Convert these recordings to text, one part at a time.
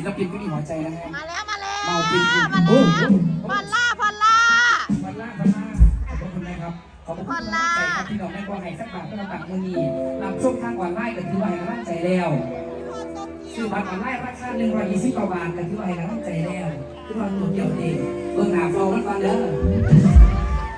ศิลปินผู้มีหัวใจนะฮะมาแล้วมาแล้วเมาปินมาโอ้แล้วโหพอลล่าพอลล่าวันล่าวันล่าขอบคุณนะครับขอบคุณกำลังใจครับพี่น้องแม่กวางไห้สักบาทก็มาตักมือนีรับชมทางออนไลน์ก็ถือว่าให้กำลังใจแล้วซื้อบัตรออนไลน์ราคาหนึ่งร้อยยี่สิบกว่าบาทก็ถือว่าให้กำลังใจแล้วคือว่าตัวเกี่ยวเองเบิ่งหน้าฟองมันก่อนเด้อ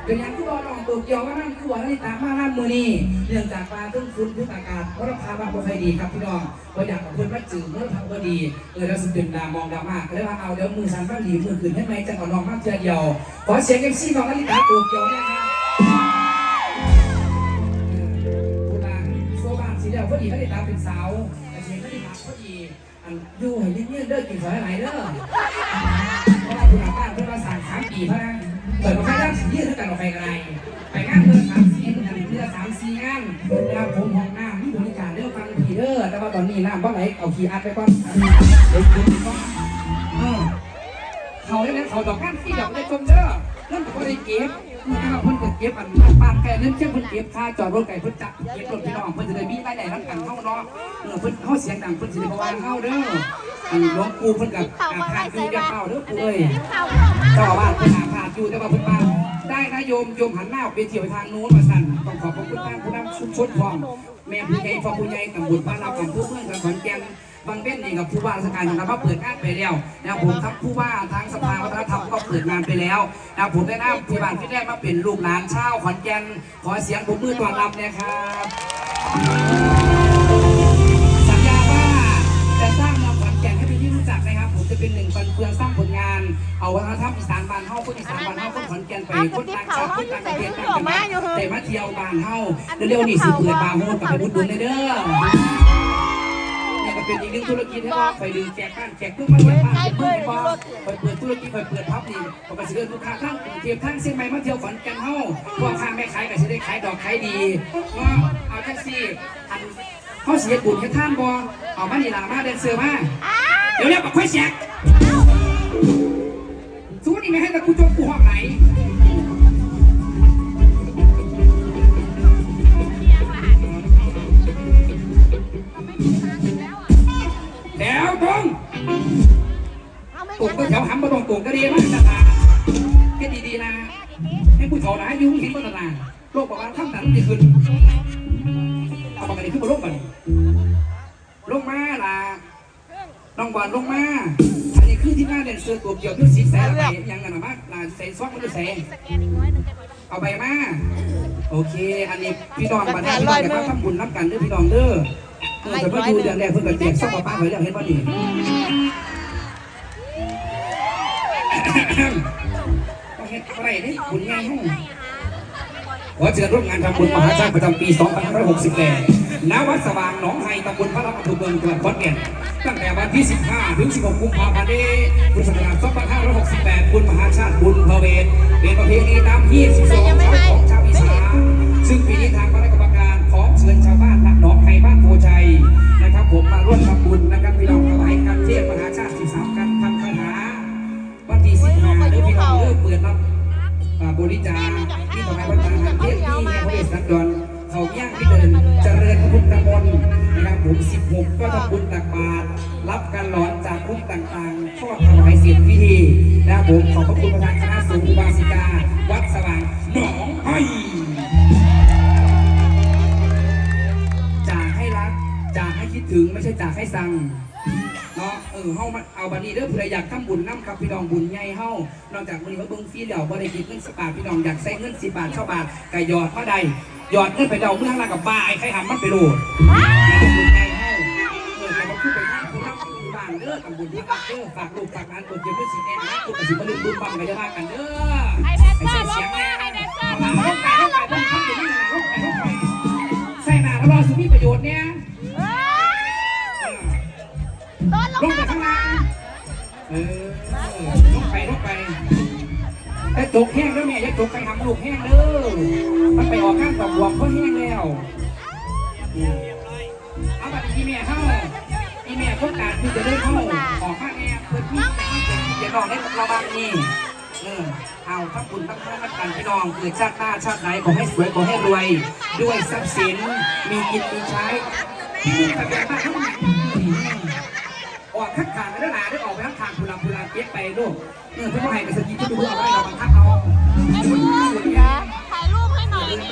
เป็นยังคือว่าน้องตัวเกี่ยวว่านั่นคือว่านาฬิตามาล้านมือนี้เนื่องจากปลาต้นฟุ้นพื้นอากาศเพราะราคาบางบ่ค่อยดีครับพี่น้องเราอยากกับเพื่อนว่าจืดเมื่อทำก็ดีเออเราสุดเด่นดามองดราม่าก็เลยว่าเอาเดี๋ยวมือสันบ้างดีมือขืนให้ไหมจะเอน้องมากเทียเดียวขอเสียงเอฟซีของนาฬิตาตัวเกี่ยวเนี่ยครับโบราณโซบานสีเดียวพอดีนาฬิตาเป็นสาวแต่เสียงนาฬิตาพอดีอันอยู่ให้เงี้ยเด้อกินสอยไหลเด้อเพราะว่าคุณอาบ้านเพื่อนมาสั่งสามปีพะนะเปิดมาแค่ ด้านสีเยี่ยด้วยกันออกไปกันไรไปงานเพื่อนสามสี่เพื่อนเพื่อนสามสี่งานนะครับผมห้องน้ำมีบริการเด้อฟังผีเด้อแต่ว่าตอนนี้น้ำบ่ไหลเอาขี้อัดไปก่อนเดี๋ยวคุณก็เออเขาเนี่ยนะเขาดอกงานที่ดอกได้ชมเด้อเรื่องก็ได้เก็บนี่ถ้าเพิ่นก็เก็บอันบ้านแกเรื่องเช่นเพิ่นเก็บค่าจอดรถไก่เพิ่นจับเก็บรถพี่น้องเพิ่นจะได้มีรายได้รับกันเฮาเนาะเออเพิ่นเฮาเสียงดังเพิ่นสิได้บ่ว่าเฮาเด้ออันหลวงปู่เพิ่นก็อาพาธอยู่อย่าเฝ้าเด้อปู่เอ้ยทิมเขาเข้ามาเจ้าอาวาสเพิ่นอาพาธอยู่แต่ว่าเพิ่นมา ได้นะโยมโยมหันหน้าออกไปเที่ยวทางนู้นมาสั่นต้องขอบพระคุณท่างผู้นำชุมชนพร้อมแม่ผู้ใหญ่พ่อผู้ใหญ่ตำบลบ้านเราของผู้เมืองกันขอนแก่นบางเบ้นนี่กับผู้ว่าราชการนะครับว่าเปิดงานไปแล้วนะผมทั้งผู้ว่าทั้งสภาวัฒนธรรมก็เปิดงานไปแล้วนะผมได้นำพี่บานพี่แรกมาเป็นลูกหลานชาวขอนแก่นขอเสียงผมมือต้อนรับนะครับสัญญาว่าจะสร้างเมืองขอนแก่นให้เป็นที่รู้จักนะครับ ผมจะเป็นหนึ่งฟันเฟืองสร้างผลงาน เอาวัฒนธรรมอีส คนขอนแก่นไปคนต่างชาติคนต่างประเทศต่างจังหวัดได้มาเที่ยวบ้านเฮาเร็วๆนี่สิเปิดบาร์โฮสกับไปบุญดุลเด้อนี่ก็เป็นอีกหนึ่งธุรกิจที่ว่าไปดึงแจกบ้านแจกตู้มาเที่ยวบ้านเพื่อนบ้านไปเปิดธุรกิจไปเปิดพับนี่ก็ไปสิเดินลูกค้าทั้งกรุงเทพทั้งเชียงใหม่มาเที่ยวขอนแก่นเฮาพวกค้าแม่ขายก็สิได้ขายดอกขายดีเนาะเอาจังซี่อันเฮาสิเฮ็ดบุญให้ท่านบ่เอามานี่ล่ะมาเดินเสือมาเดี๋ยวเรียกบักค่อยแจกสู้นี่ไม่ให้ตะ กูจมกูห้องไหนแล้วตรงเอาไม่ตรงงั้นก็แถวหำมาตรงตรงก็ดีมากนะตาแค่ดีๆนะให้ผู้เฒ่านะยุ่งเห็นมาตลาดโรคประมาณข้ามตันดีขึ้นเอาปากกาดีขึ้นมาโรคมันลงมาล่ะน้องบอลลงมา คือที่หน้าเด่นเสือตัวเกี่ยวที่สีแสงไปยังไงนะมาล่ะใส่ซอกมันจะแสเอาไปมา โอเค อันนี้พี่น้องบัดนี้พี่น้องจะมาทำบุญรับกันเด้อพี่น้องเด้อเออแต่ว่าดูเรื่องแรกเพิ่งก็แจกซอกป้าๆไว้แล้วเห็นป่ะนี่ก็เฮ็ดอะไรได้บุญงานห้องขอเชิญร่วมงานทำบุญมหาชาติประจำปี 2568ณ วัดสว่างหนองไฮตำบลพระรับอำเภอเมืองจังหวัดขอนแก่น ตั้งแต่วันที่ 15 ถึง 16 กุมภาพันธ์นี้พุทธศักราช2568 บุญมหาชาติบุญพระเวทเป็นประเพณีตาม22ชาวของชาวอีสานซึ่งปีนี้ทางคณะกรรมการขอเชิญชาวบ้านณหนองไฮบ้านโพชัยนะครับ ผมมาร่วมทำบุญนะครับพี่น้องถวายกันเทศมหาชาติ 13 กันทำคาถาวันที่สิบห้าเดือนพี่น้องเริ่มเปิดรับบริจาคที่ทำให้วัฒนธรรมเทศที่ในพระเวสสันดรเขาย่างที่เดินเจริญพุทธมนต์นะครับผมสิบหกก็ทำบุญตักบาตร รับการหลอนจากภูมิต่างๆทอดถวายเสียงพิธีนะครับผมขอบพระคุณประธานคณะสงฆ์อุบาสิกา วัดสว่างหนองไห้จากให้รัก จากให้คิดถึงไม่ใช่จากให้สั่งเนาะเออเฮามาเอาบัดนี้เด้อผู้ใดอยากทำบุญนํครับพี่น้องบุญใหญ่เฮานอกจากมื้อนี้มาเบิ่งฟรีแล้วบ่ได้คิดเงิน10บาทพี่น้องอยากใส่เงิน10บบาทชาบ้านก็หยอดมาได้หยอดเงินไปเดาเมื่อละกับบ้าไอ้ใครหำมันไปโลดำผู้บ้านเด้อตำบุญพระอักเด้อฝากลูกฝากหลานคนเก็บเงินสิแน่นะทุกสิบ่ลืมบุญบังก็จะว่ากันเด้อไอแพดให้เซอร์ลงมาแน่ไอแพดเซอร์เอามาลงไปลงไปลงไปลงไปลงไปใส่หนาแล้วรอสิมีประโยชน์เนี่ยเอ้นลงมาไปข้างล่างเออลงไปลงไปแต่จกแห้งแล้วแม่อย่าจกไปทำลูกแห้งเด้อมันไปออกงานต่อบวกเพราะแห้งแล้ว โอกาสที่จะได้เข้าออกมาแอร์เพื่อที่จะได้นองได้กับเราบ้างนี่เออเอาพระคุณพระคุณพระกันพี่น้องเกิดชาติหน้าชาติไหนขอให้สวยขอให้รวย ด้วยทรัพย์สินมีกินมีใช้ที่นี่แบบบ้านออกทักทางแล้วนะได้ออกไปทักทางพลังพลังเก็บไปลูกเออพี่พ่อให้กับสกิทที่ดูเอาไว้เราบังคับเอาถ่ายรูปให้หน่อยนี่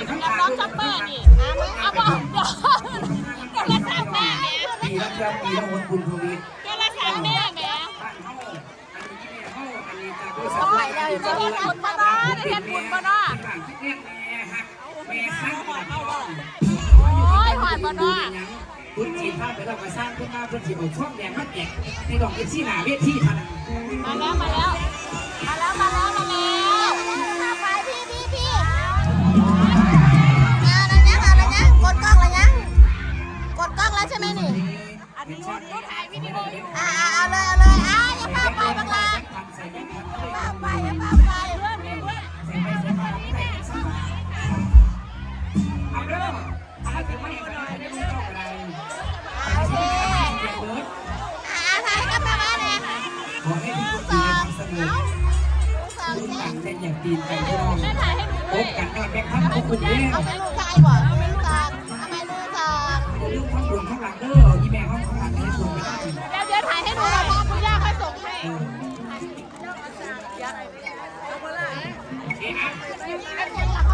คุณจีนพาไปเราก็สร้างเพื่อนมาเพื่อนจีนเอาช่องแดงมาแกะในดอกเอฟซี่หนาเวทีพนันมาแล้วมาแล้วมาแล้วมาแล้วมาแล้วมาไปพี่พี่พี่มาแล้วยังมาแล้ยังกดกล้องแล้วยังกดกล้องแล้วใช่ไหมนี่อันนี้ก็ถ่ายวิดีโอยู่อ่าเอาเลยเอาเลยอ่าอย่าพาไปบังลาอย่าพาไปอย่าพาไปเพื่อนเพื่อน อย่างตีนไปพี่น้องพบกันนอนแบ็คพัมขอบคุณเนี่ยเอาไปลูกชายบ่เอาไปลูกชายเอาไปลูกชายเดี๋ยวลูกข้างบนข้างหลังเด้อยีแม่ข้างข้างหลังนะคุณไม่ได้เดี๋ยวเดี๋ยวถ่ายให้ดูแล้วพ่อคุณย่าค่อยส่งให้เอ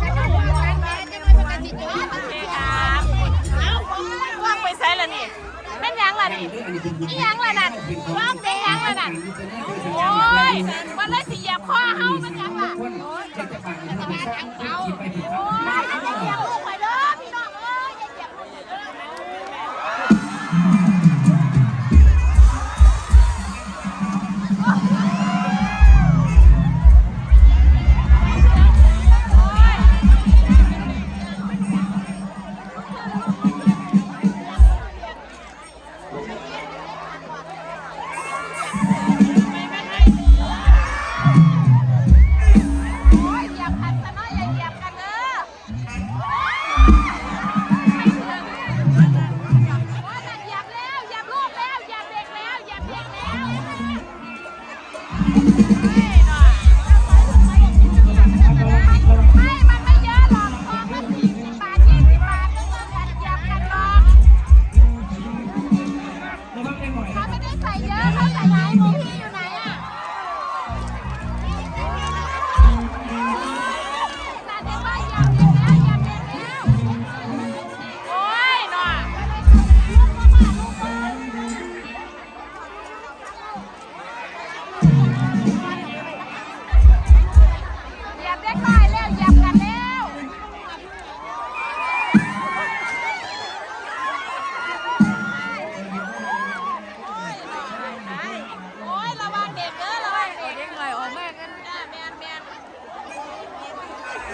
๊ะ ยังล่ะนี่ยังล่ะนั่นร้องเพลงยังล่ะนั่นโอ้ยมันเลยสิเหยียบข้อเฮามันยังล่ะโอ้ย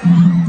Mm-hmm.